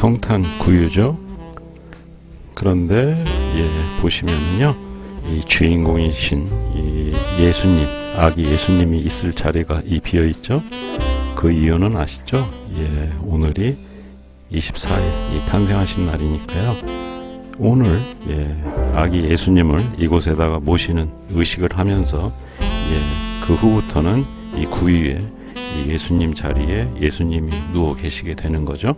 성탄 구유죠. 그런데 예, 보시면은요, 이 주인공이신 이 예수님, 아기 예수님이 있을 자리가 이 비어 있죠. 그 이유는 아시죠? 예, 오늘이 24일 이 탄생하신 날이니까요. 오늘 예, 아기 예수님을 이곳에다가 모시는 의식을 하면서 예, 그 후부터는 이 구유에 이 예수님 자리에 예수님이 누워 계시게 되는 거죠.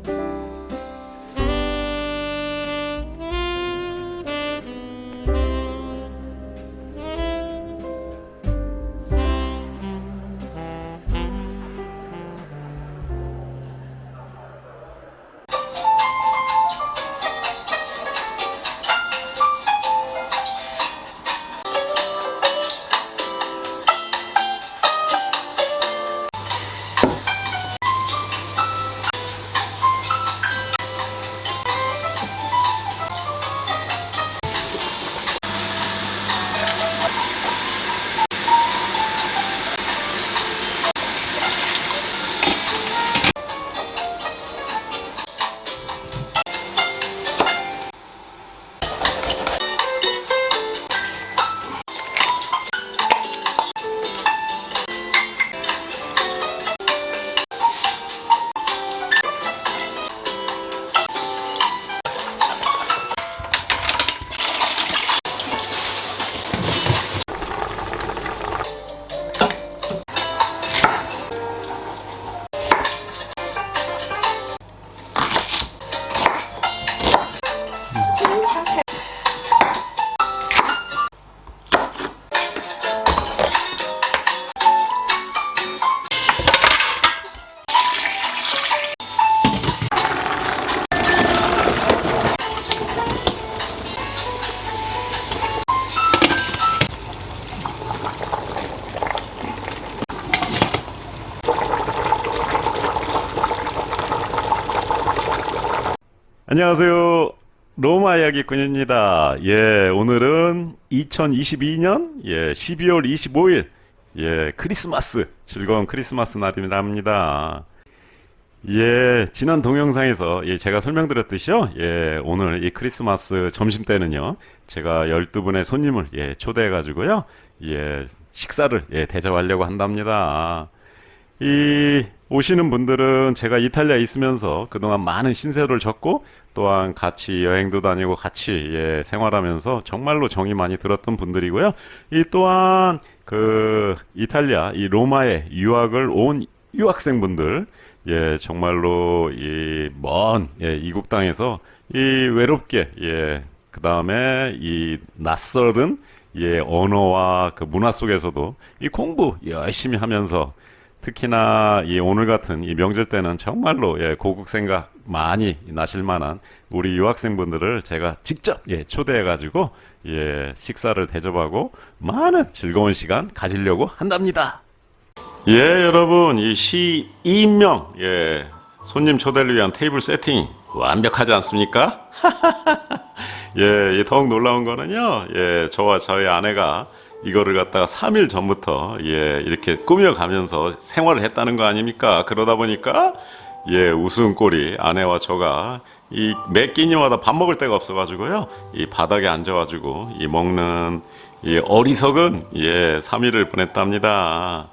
안녕하세요. 로마 이야기꾼입니다. 예, 오늘은 2022년 예, 12월 25일 예, 크리스마스 즐거운 크리스마스 날입니다. 예, 지난 동영상에서 예, 제가 설명드렸듯이요. 예, 오늘 이 크리스마스 점심 때는요. 제가 12분의 손님을 예, 초대해 가지고요. 예, 식사를 예, 대접하려고 한답니다. 이 오시는 분들은 제가 이탈리아에 있으면서 그동안 많은 신세를 졌고 또한 같이 여행도 다니고 같이 예, 생활하면서 정말로 정이 많이 들었던 분들이고요. 이 또한 그 이탈리아 이 로마에 유학을 온 유학생분들 예 정말로 이먼 예, 이국 땅에서 이 외롭게 예 그 다음에 이 낯설은 예 언어와 그 문화 속에서도 이 공부 열심히 하면서 특히나 이 오늘 같은 이 명절 때는 정말로 예, 고국 생각 많이 나실 만한 우리 유학생분들을 제가 직접 예, 초대해 가지고 예, 식사를 대접하고 많은 즐거운 시간 가지려고 한답니다. 예, 여러분 이 시 2인명 예, 손님 초대를 위한 테이블 세팅 완벽하지 않습니까? 예, 이 더욱 놀라운 거는요. 예, 저와 저희 아내가 이거를 갖다가 3일 전부터 예, 이렇게 꾸며가면서 생활을 했다는 거 아닙니까? 그러다 보니까 예, 웃음꼴이 아내와 저가 이 매 끼니마다 밥 먹을 데가 없어가지고요. 이 바닥에 앉아가지고 이 먹는 이 어리석은 예, 3일을 보냈답니다.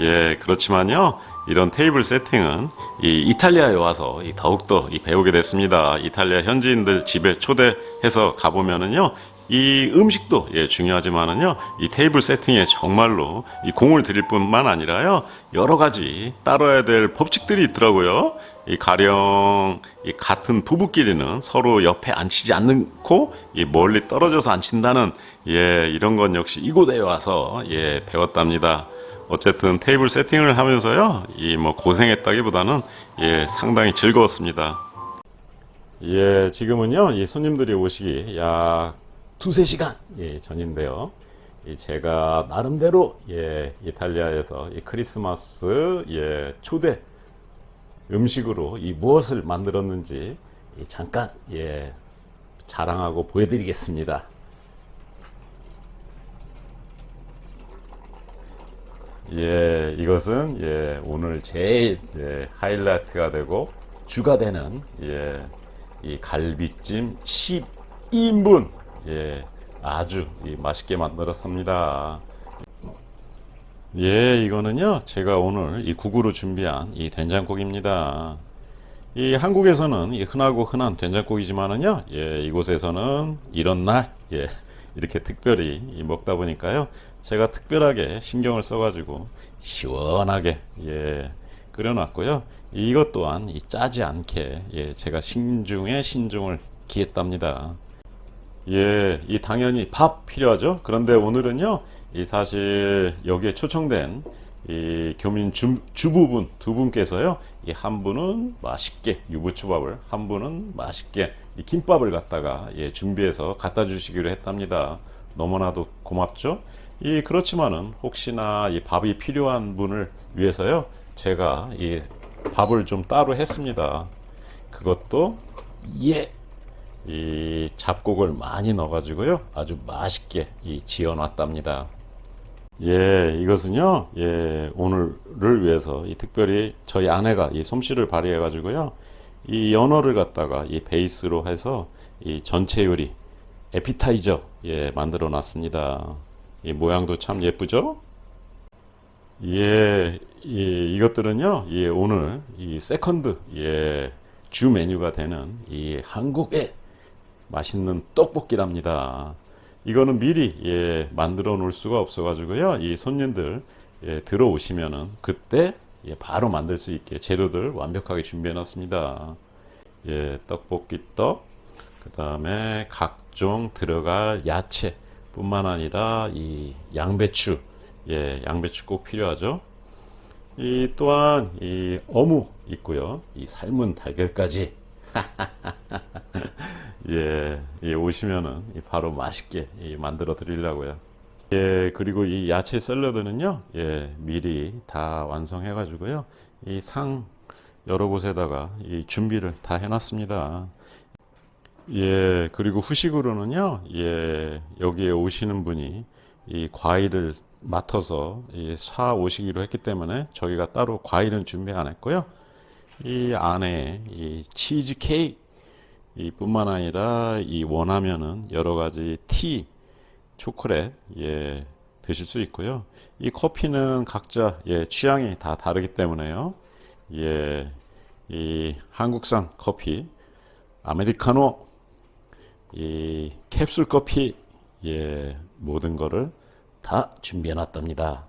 예, 그렇지만요. 이런 테이블 세팅은 이 이탈리아에 와서 이 더욱더 이 배우게 됐습니다. 이탈리아 현지인들 집에 초대해서 가보면은요. 이 음식도 예, 중요하지만은요. 이 테이블 세팅에 정말로 이 공을 들일 뿐만 아니라요. 여러 가지 따라야 될 법칙들이 있더라고요. 이 가령 이 같은 부부끼리는 서로 옆에 앉히지 않고 이 멀리 떨어져서 앉힌다는 예, 이런 건 역시 이곳에 와서 예, 배웠답니다. 어쨌든 테이블 세팅을 하면서요, 이 뭐 고생했다기보다는 예, 상당히 즐거웠습니다. 예, 지금은요, 이 손님들이 오시기 약 두세 시간 예, 전인데요. 이 제가 나름대로 예, 이탈리아에서 이 크리스마스 예, 초대 음식으로 이 무엇을 만들었는지 이 잠깐 예, 자랑하고 보여드리겠습니다. 예, 이것은 예, 오늘 제일 예, 하이라이트가 되고 주가 되는 예, 이 갈비찜 12인분 예, 아주 이 맛있게 만들었습니다. 예, 이거는요, 제가 오늘 이 국으로 준비한 이 된장국입니다. 이 한국에서는 이 흔하고 흔한 된장국이지만은요, 예, 이곳에서는 이런 날, 예, 이렇게 특별히 이 먹다 보니까요, 제가 특별하게 신경을 써가지고 시원하게, 예, 끓여놨고요. 이것 또한 이 짜지 않게, 예, 제가 신중에 신중을 기했답니다. 예, 이 당연히 밥 필요하죠. 그런데 오늘은요, 이 사실 여기에 초청된 이 교민 주, 주부분 두 분께서요, 이 한 분은 맛있게 유부초밥을, 한 분은 맛있게 이 김밥을 갖다가 예, 준비해서 갖다 주시기로 했답니다. 너무나도 고맙죠. 이 그렇지만은 혹시나 이 밥이 필요한 분을 위해서요, 제가 이 밥을 좀 따로 했습니다. 그것도 예. 이 잡곡을 많이 넣어가지고요 아주 맛있게 이 지어놨답니다. 예, 이것은요, 예, 오늘을 위해서 이 특별히 저희 아내가 이 솜씨를 발휘해가지고요 이 연어를 갖다가 이 베이스로 해서 이 전체 요리 에피타이저 예 만들어 놨습니다. 이 모양도 참 예쁘죠? 예, 이, 이것들은요, 예, 오늘 이 세컨드, 예, 주 메뉴가 되는 이 한국의 맛있는 떡볶이랍니다. 이거는 미리, 예, 만들어 놓을 수가 없어 가지고요, 이 손님들, 예, 들어오시면은 그때, 예, 바로 만들 수 있게 재료들 완벽하게 준비해 놨습니다. 예, 떡볶이 떡, 그 다음에 각종 들어갈 야채 뿐만 아니라 이 양배추, 예, 양배추 꼭 필요하죠. 이 또한 이 어묵 있고요. 이 삶은 달걀까지. 예, 예, 오시면은 이 바로 맛있게 이 만들어 드리려고요. 예, 그리고 이 야채 샐러드는요, 예, 미리 다 완성해 가지고요. 이 상 여러 곳에다가 이 준비를 다 해놨습니다. 예, 그리고 후식으로는요, 예, 여기에 오시는 분이 이 과일을 맡아서 이사 오시기로 했기 때문에 저희가 따로 과일은 준비 안 했고요. 이 안에 이 치즈 케이크 이 뿐만 아니라 이 원하면은 여러 가지 티, 초콜릿 예 드실 수 있고요. 이 커피는 각자 예 취향이 다 다르기 때문에요. 예, 이 한국산 커피, 아메리카노, 이 캡슐 커피, 예 모든 거를 다 준비해 놨답니다.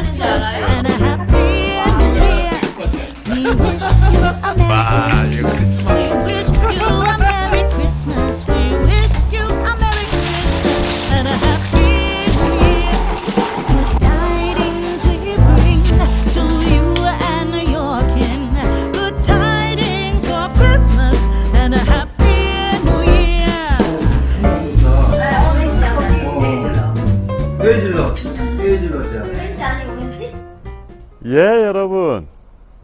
예, 여러분.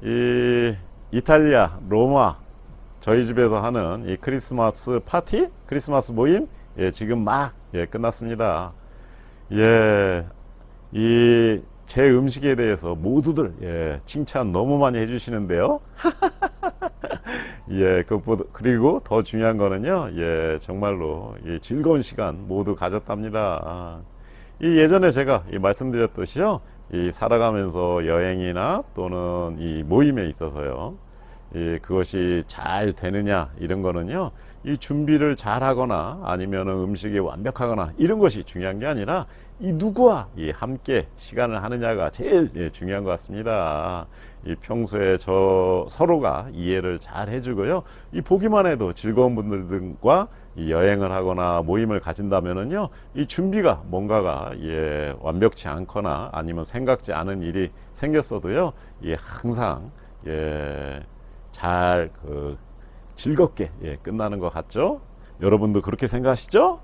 이 이탈리아 로마 저희 집에서 하는 이 크리스마스 파티, 크리스마스 모임 예, 지금 막 예, 끝났습니다. 예. 이 제 음식에 대해서 모두들 예, 칭찬 너무 많이 해 주시는데요. 예, 그것보다 그리고 더 중요한 거는요. 예, 정말로 이 즐거운 시간 모두 가졌답니다. 아, 이 예전에 제가 이 말씀드렸듯이요. 이 살아가면서 여행이나 또는 이 모임에 있어서요. 이 그것이 잘 되느냐 이런 거는요. 이 준비를 잘 하거나 아니면 음식이 완벽하거나 이런 것이 중요한 게 아니라 이 누구와 이 함께 시간을 하느냐가 제일 예, 중요한 것 같습니다. 이 평소에 저 서로가 이해를 잘 해주고요. 이 보기만 해도 즐거운 분들과 이 여행을 하거나 모임을 가진다면은요, 이 준비가 뭔가가 예, 완벽치 않거나 아니면 생각지 않은 일이 생겼어도요, 예, 항상 예, 잘 그, 즐겁게 예, 끝나는 것 같죠? 여러분도 그렇게 생각하시죠?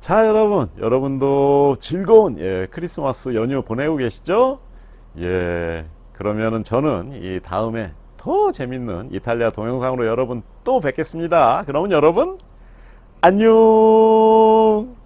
자, 여러분, 여러분도 즐거운 예, 크리스마스 연휴 보내고 계시죠? 예, 그러면은 저는 이 다음에 더 재밌는 이탈리아 동영상으로 여러분 또 뵙겠습니다. 그러면 여러분 안녕.